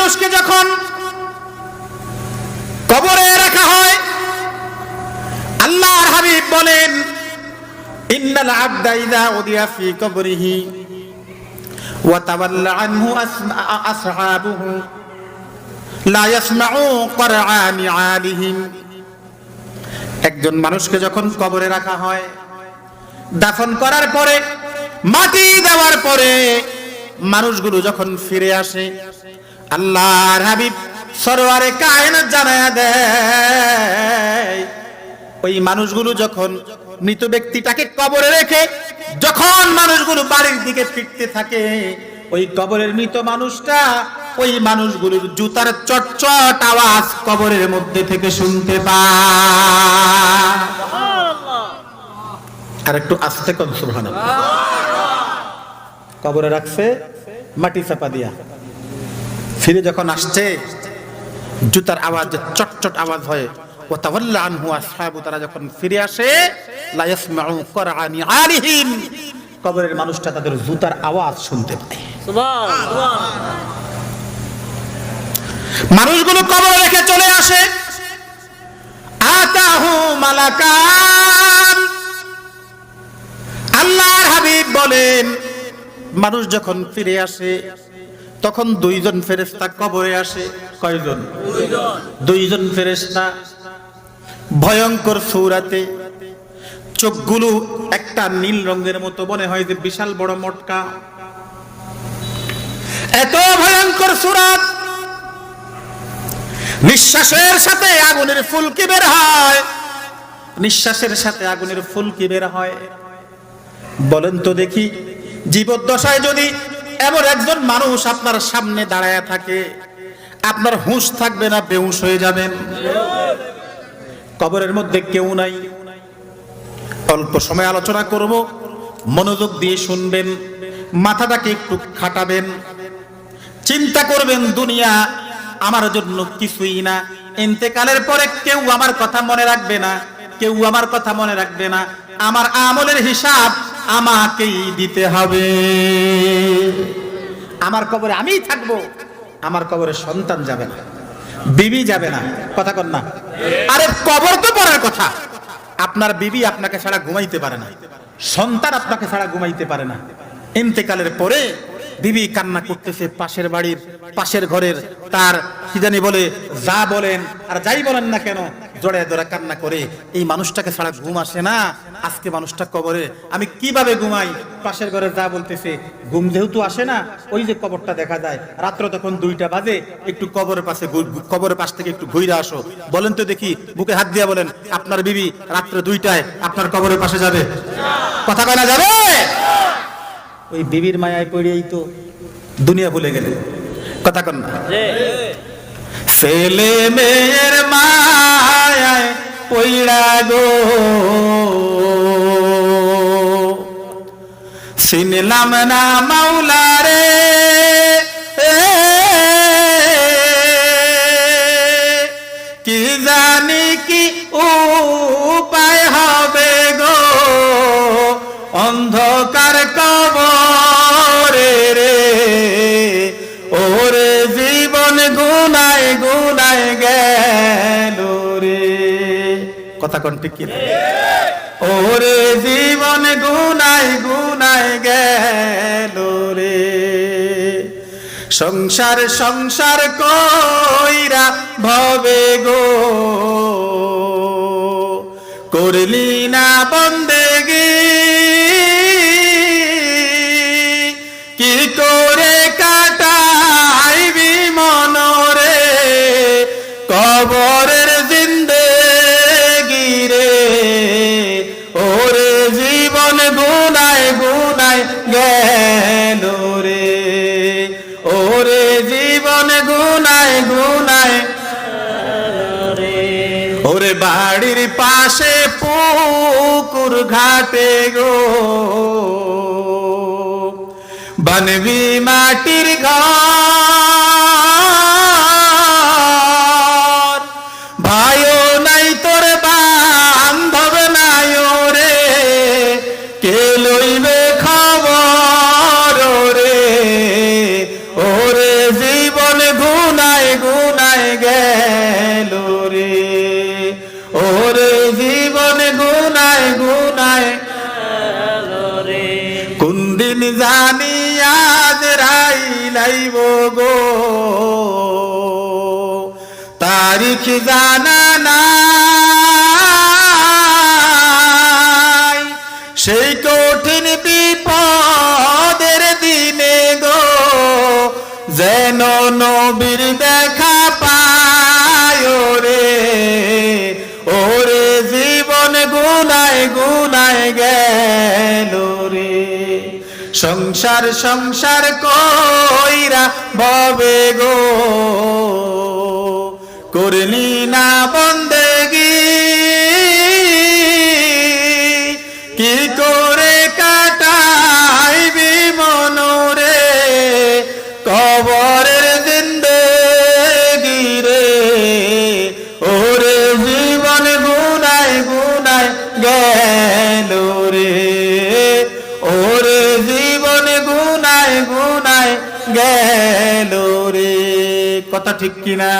মানুষকে যখন কবরে রাখা হয়, আল্লাহর হাবিব বলেন, ইন্নাল আবদা ইযা উদিয়া ফি কবরিহি ওয়া তাওয়াল্লা আনহু আসহাবুহু। লা ইয়াসমাউ একজন মানুষকে যখন কবরে রাখা হয়, দাফন করার পরে, মাটি দেওয়ার পরে মানুষগুলো যখন ফিরে আসে আল্লাহর হাবিব সরোয়ারে কায়নাত জানায়া দেয়। ওই মানুষগুলো যখন মৃত ব্যক্তিটাকে কবরে রেখে, যখন মানুষগুলো বাড়ির দিকে ফিরতে থাকে, ওই কবরের মৃত মানুষটা ওই মানুষগুলোর জুতার চটচট আওয়াজ কবরের মধ্যে থেকে শুনতে পায়। আর একটু আস্তে কবরে রাখছে, মাটি চাপা দিয়া। ফিরে যখন আসছে, জুতার আওয়াজ, চটচট আওয়াজ হয়। ও তারা যখন ফিরে আসে মানুষটা তাদের জুতার আওয়াজ শুনতে মানুষগুলো কবর রেখে চলে আসে। আতাহু আল্লাহর হাবিব বলেন, মানুষ যখন ফিরে আসে তখন দুইজন ফেরেশতা কবরে আসে। কয়জন? দুইজন ফেরেশতা। ভয়ঙ্কর সৌরাতে চোখগুলো একটা নীল রঙের মতো মনে হয় যে বিশাল বড় মটকা। এত ভয়ঙ্কর সুরাত! নিঃশ্বাসের সাথে আগুনের ফুলকি বের হয়। নিঃশ্বাসের সাথে আগুনের ফুলকি বের হয়। বলেন তো দেখি, জীবদ্দশায় যদি এমন একজন মানুষ আপনার সামনে দাঁড়ায় থাকে, আপনার হুঁশ থাকবে না, বেহুশ হয়ে যাবেন কবরের মধ্যে কেউ নাই। অল্প সময় আলোচনা করব, মনোযোগ দিয়ে শুনবেন, মাথাটাকে একটু খাটাবেন। চিন্তা করবেন, দুনিয়া আমার জন্য কিছুই না। ইন্তেকালের পরে কেউ আমার কথা মনে রাখবে না, কেউ আমার কথা মনে রাখবে না। আমার আমলের হিসাব আমাকেই দিতে হবে। আমার কবরে আমিই থাকব। আমার কবরে সন্তান যাবে না, বিবি যাবে না। কথা কর না। আরে কবর তো পড়ার কথা। আপনার বিবি আপনাকে ছাড়া ঘুমাইতে পারে না। সন্তান আপনাকে ছাড়া ঘুমাইতে পারে না। ইন্তেকালের পরে বিবি কান্না করতেছে পাশের বাড়ির, পাশের ঘরের, তার কি বলে, যা বলেন, আর যাই বলেন না কেন জড়ে জড়ে কান্না করে, এই মানুষটাকে ছাড়া ঘুম আসে না, আজকে মানুষটা কবরে। আমি কীভাবে ঘুমাই? পাশের ঘরে যা বলতেছে, ঘুম যেহেতু আসে না, ওই যে কবরটা দেখা যায়। রাত্র তখন দুইটা বাজে, একটু কবরের পাশে কবরের পাশ থেকে একটু ঘুরে আসো। বলেন তো দেখি, বুকে হাত দিয়া বলেন, আপনার বিবি রাত্রে দুইটায় আপনার কবরের পাশে যাবে। কথা কয় না যাবে? ওই বিবির মায়ায় পড়েই তো দুনিয়া ভুলে গেলে। কথা কন না। ছেলে মেয়ের মায়ায় পইড়া গো। চিনলাম না মাওলা রে কি জানি কি উপায় হবে? ওরে জীবন গুনায় গুনায় গেল রে। কথা কোন ঠিক কি না? ওরে জীবন গুনায় গুনায় গেল রে। সংসার সংসার কইরা ভবে গো। করলি না বন্দেগি গেল রে? ওরে জীবন গুনায় গুনায়। ওরে বাড়ির পাশে পুকুর ঘাটে গো। বানবি মাটির ঘর দিন জানি আজ রাই লাইব গো। তারিখ জানা নাই। সেই কঠিন বিপদের দিনে গো, যেন নবীর দেখা পায় রে ওরে জীবন গুনায় গুনায় সংসার সংসার কইরা ববে গো। করলি না বন্দেগি ঠিক কিনা?